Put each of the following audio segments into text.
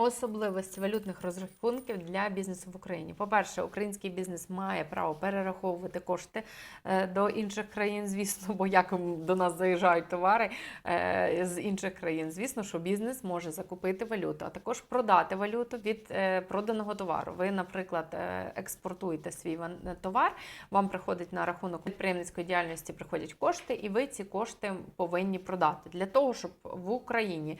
Особливості валютних розрахунків для бізнесу в Україні. По-перше, український бізнес має право перераховувати кошти е, до інших країн, звісно, бо як до нас заїжджають товари е, з інших країн. Звісно, що бізнес може закупити валюту, а також продати валюту від е, проданого товару. Ви, наприклад, експортуєте свій товар, вам приходить на рахунок підприємницької діяльності, приходять кошти, і ви ці кошти повинні продати для того, щоб в Україні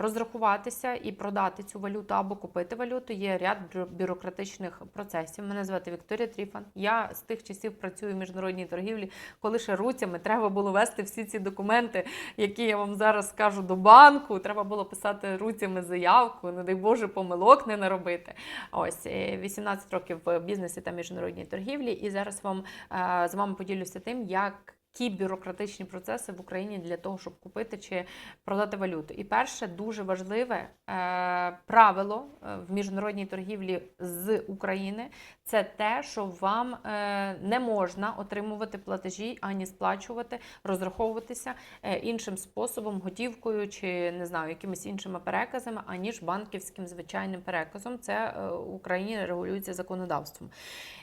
розрахуватися і продати цю валюту або купити валюту. Є ряд бю- бюрократичних процесів. Мене звати Вікторія Тріфан. Я з тих часів працюю в міжнародній торгівлі, коли ще руцями треба було вести всі ці документи, які я вам зараз скажу до банку. Треба було писати руцями заявку, не дай Боже, помилок не наробити. Ось е, 18 років в бізнесі та міжнародній торгівлі, і зараз вам е, з вами поділюся тим, як. Які бюрократичні процеси в Україні для того, щоб купити чи продати валюту. І перше дуже важливе е, правило е, в міжнародній торгівлі з України це те, що вам е, не можна отримувати платежі ані сплачувати, розраховуватися іншим способом, готівкою чи не знаю, якимись іншими переказами, аніж банківським звичайним переказом. Це в Україні регулюється законодавством.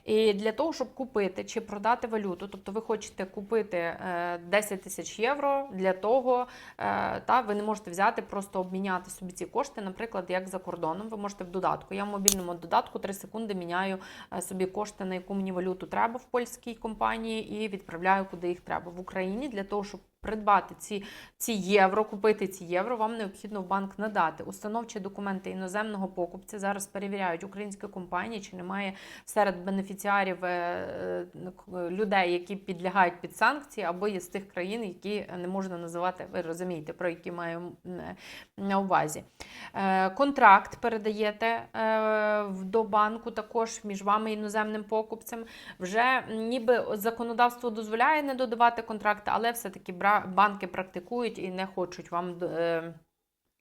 І для того, щоб купити чи продати валюту, тобто ви хочете купити е, 10 тисяч євро для того, е, та ви не можете взяти, просто обміняти собі ці кошти, наприклад, як за кордоном. Ви можете в додатку. Я в мобільному додатку 3 секунди міняю е, собі кошти, на яку мені валюту треба в польській компанії, і відправляю куди їх треба в Україні для того, щоб придбати ці, ці євро, купити ці євро, вам необхідно в банк надати установчі документи іноземного покупця. Зараз перевіряють українські компанії, чи немає серед бенефіціарів е, е, людей, які підлягають під санкції, або є з тих країн, які не можна називати. Ви розумієте, про які маю на увазі. Е, Контракт передаєте е, до банку також між вами і іноземним покупцем. Вже ніби законодавство дозволяє не додавати контракти, але все-таки бра- банки практикують і не хочуть вам.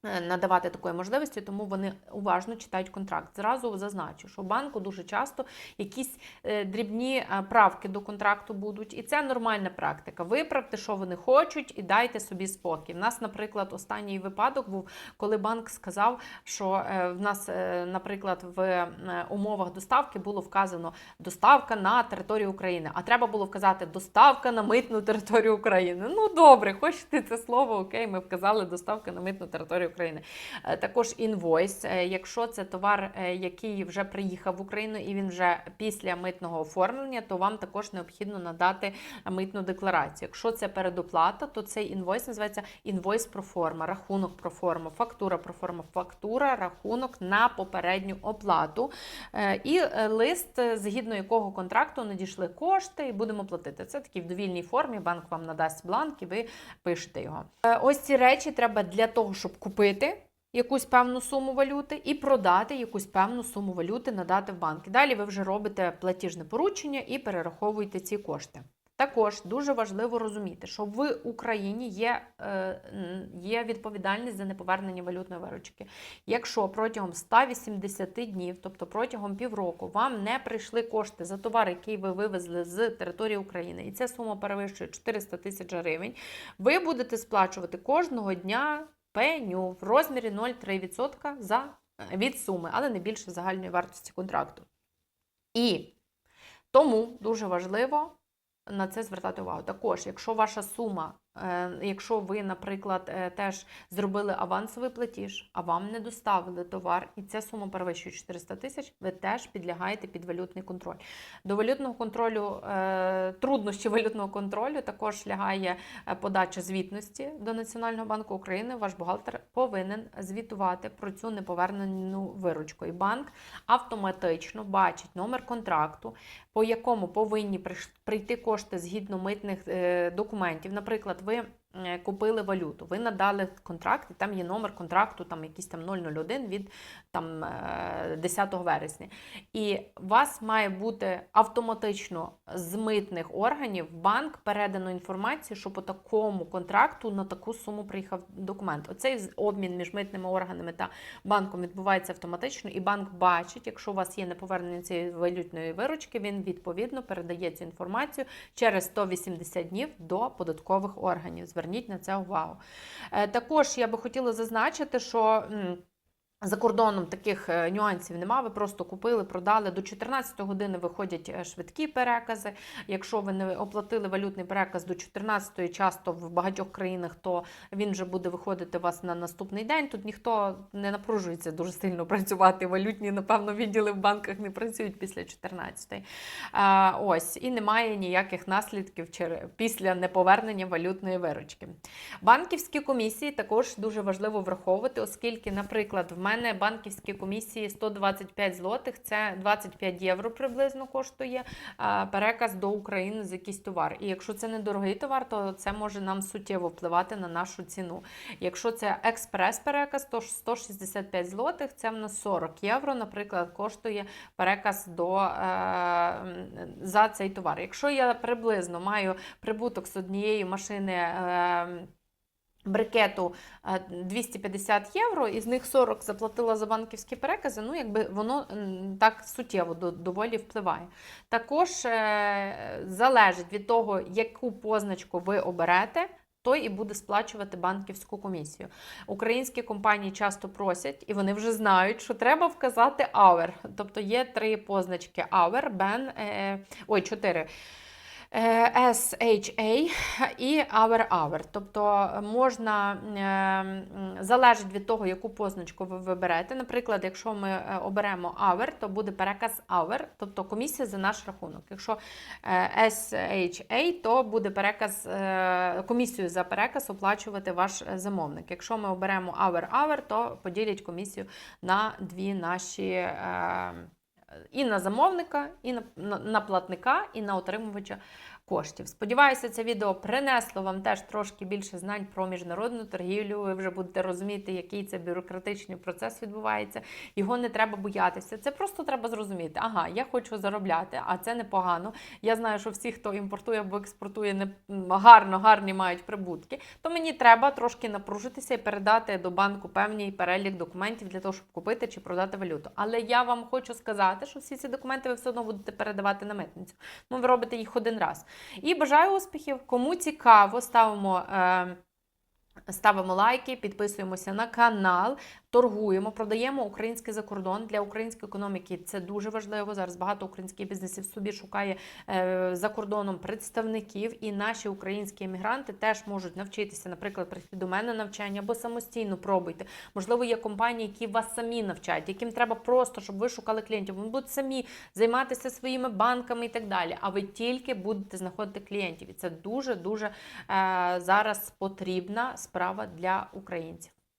Е, Надавати такої можливості, тому вони уважно читають контракт. Зразу зазначу, що банку дуже часто якісь е, дрібні е, правки до контракту будуть, і це нормальна практика. Виправте, що вони хочуть, і дайте собі спокій. В нас, наприклад, останній випадок був, коли банк сказав, що в нас, наприклад, в умовах доставки було вказано доставка на територію України, а треба було вказати доставка на митну територію України. Ну добре, хочете це слово, окей, ми вказали доставка на митну територію України. Е, Також інвойс, е, якщо це товар, е, який вже приїхав в Україну і він вже після митного оформлення, то вам також необхідно надати митну декларацію. Якщо це передоплата, то цей інвойс називається інвойс проформа, рахунок проформа, фактура проформа, фактура, рахунок на попередню оплату. І лист, згідно якого контракту надійшли кошти, і будемо платити. Це такий в довільній формі. Банк вам надасть бланк, і ви пишете його. Ось ці речі треба для того, щоб купити. Якусь певну суму валюти і продати якусь певну суму валюти, надати в банк. Далі ви вже робите платіжне поручення і перераховуєте ці кошти. Також дуже важливо розуміти, що в Україні є, е, є відповідальність за неповернення валютної виручки. Якщо протягом 180 днів, тобто протягом півроку, вам не прийшли кошти за товар, який ви вивезли з території України, і ця сума перевищує 400 тисяч гривень, ви будете сплачувати кожного дня пеню в розмірі 0,3% за, від суми, але не більше загальної вартості контракту. І тому дуже важливо на це звертати увагу. Також, якщо ваша сума, якщо ви, наприклад, е, теж зробили авансовий платіж, а вам не доставили товар, і ця сума перевищує 400 тисяч, ви теж підлягаєте під валютний контроль. До валютного контролю, е, труднощі валютного контролю також лягає е, подача звітності до Національного банку України. Ваш бухгалтер повинен звітувати про цю неповернену виручку. І банк автоматично бачить номер контракту, по якому повинні прийти кошти згідно митних е, документів. Наприклад, ви купили валюту, ви надали контракт, і там є номер контракту, там якийсь там 001 від там, е, 10 вересня. І у вас має бути автоматично з митних органів банк передано інформацію, що по такому контракту на таку суму приїхав документ. Оцей обмін між митними органами та банком відбувається автоматично, і банк бачить, якщо у вас є неповернення цієї валютної виручки, він відповідно передає цю інформацію через 180 днів до податкових органів. Зверніть на це увагу. Е, Також я би хотіла зазначити, що. За кордоном таких е, нюансів нема. Ви просто купили, продали. До 14 години виходять е, швидкі перекази. Якщо ви не оплатили валютний переказ до 14 часто в багатьох країнах, то він вже буде виходити у вас на наступний день. Тут ніхто не напружується дуже сильно працювати. Валютні, напевно, відділи в банках не працюють після 14. А, ось і немає ніяких наслідків після неповернення валютної виручки. Банківські комісії також дуже важливо враховувати, оскільки, наприклад, в мене банківські комісії 125 злотих, це 25 євро приблизно коштує переказ до України за якийсь товар. І якщо це недорогий товар, то це може нам суттєво впливати на нашу ціну. Якщо це експрес-переказ, то 165 злотих, це в нас 40 євро, наприклад, коштує переказ до, е, за цей товар. Якщо я приблизно маю прибуток з однієї машини. Е, Брикету е, 250 євро, із них 40 заплатила за банківські перекази. Ну, якби воно так суттєво доволі впливає. Також е, залежить від того, яку позначку ви оберете. Той і буде сплачувати банківську комісію. Українські компанії часто просять, і вони вже знають, що треба вказати hour. Тобто є три позначки hour, BEN, е, ой, чотири. Е, SHA і hour hour. Тобто можна е, залежить від того, яку позначку ви виберете. Наприклад, якщо ми е, оберемо hour, то буде переказ hour, тобто комісія за наш рахунок. Якщо е, SHA, то буде переказ е, комісію за переказ оплачувати ваш е, замовник. Якщо ми оберемо hour hour, то поділять комісію на дві наші. І на замовника, і на, на, на платника, і на отримувача коштів. Сподіваюся, це відео принесло вам теж трошки більше знань про міжнародну торгівлю. Ви вже будете розуміти, який це бюрократичний процес відбувається. Його не треба боятися. Це просто треба зрозуміти. Ага, я хочу заробляти, а це непогано. Я знаю, що всі, хто імпортує або експортує, не гарно, гарні мають прибутки. То мені треба трошки напружитися і передати до банку певний перелік документів для того, щоб купити чи продати валюту. Але я вам хочу сказати, що всі ці документи ви все одно будете передавати на митницю. Ну, ви робите їх один раз. І бажаю успіхів. Кому цікаво, ставимо. Е- Ставимо лайки, підписуємося на канал, торгуємо, продаємо український закордон для української економіки. Це дуже важливо. Зараз багато українських бізнесів собі шукає е, за кордоном представників, і наші українські емігранти теж можуть навчитися, наприклад, прийти до мене навчання або самостійно пробуйте. Можливо, є компанії, які вас самі навчають, яким треба просто, щоб ви шукали клієнтів. Вони будуть самі займатися своїми банками і так далі. А ви тільки будете знаходити клієнтів. І це дуже дуже е, зараз потрібна справа для українців.